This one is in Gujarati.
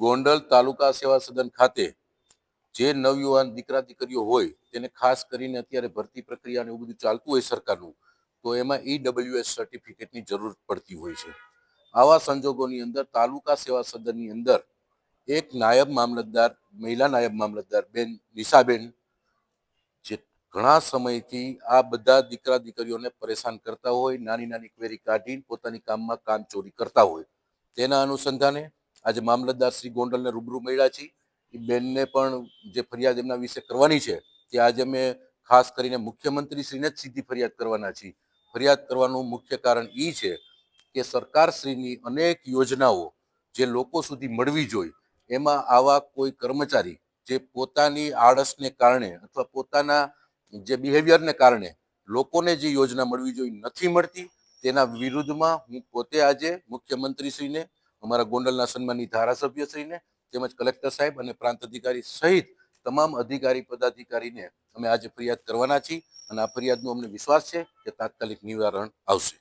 ગોંડલ તાલુકા સેવા સદન ખાતે જે નવયુવાન દીકરા દીકરીઓ હોય તેને ખાસ કરીને અત્યારે ભરતી પ્રક્રિયા એવું બધું ચાલતું હોય સરકારનું, તો એમાં ઈડબ્લ્યુએસ સર્ટિફિકેટની જરૂર પડતી હોય છે. આવા સંજોગોની અંદર તાલુકા સેવા સદનની અંદર એક નાયબ મામલતદાર, મહિલા નાયબ મામલતદાર બેન નિશાબેન, જે ઘણા સમયથી આ બધા દીકરા દીકરીઓને પરેશાન કરતા હોય નાની નાની ક્વેરી કાઢીને પોતાની કામમાં કામ ચોરી કરતા હોય, તેના અનુસંધાને આજે મામલતદાર શ્રી ગોંડલને રૂબરૂ મળ્યા છીએ. એ બેનને પણ જે ફરિયાદ એમના વિશે કરવાની છે તે આજે અમે ખાસ કરીને મુખ્યમંત્રી શ્રીને જ સીધી ફરિયાદ કરવાના છીએ. ફરિયાદ કરવાનું મુખ્ય કારણ એ છે કે સરકારશ્રીની અનેક યોજનાઓ જે લોકો સુધી મળવી જોઈએ, એમાં આવા કોઈ કર્મચારી જે પોતાની આળસને કારણે અથવા પોતાના જે બિહેવિયરને કારણે લોકોને જે યોજના મળવી જોઈએ નથી મળતી, તેના વિરુદ્ધમાં હું પોતે આજે મુખ્યમંત્રીશ્રીને અમારા ગોંડલના સન્માનની ધારાસભ્યશ્રીને તેમજ કલેક્ટર સાહેબ અને પ્રાંત અધિકારી સહિત તમામ અધિકારી પદાધિકારીને અમે આજે ફરિયાદ કરવાના છીએ અને આ ફરિયાદનો અમને વિશ્વાસ છે કે તાત્કાલિક નિવારણ આવશે.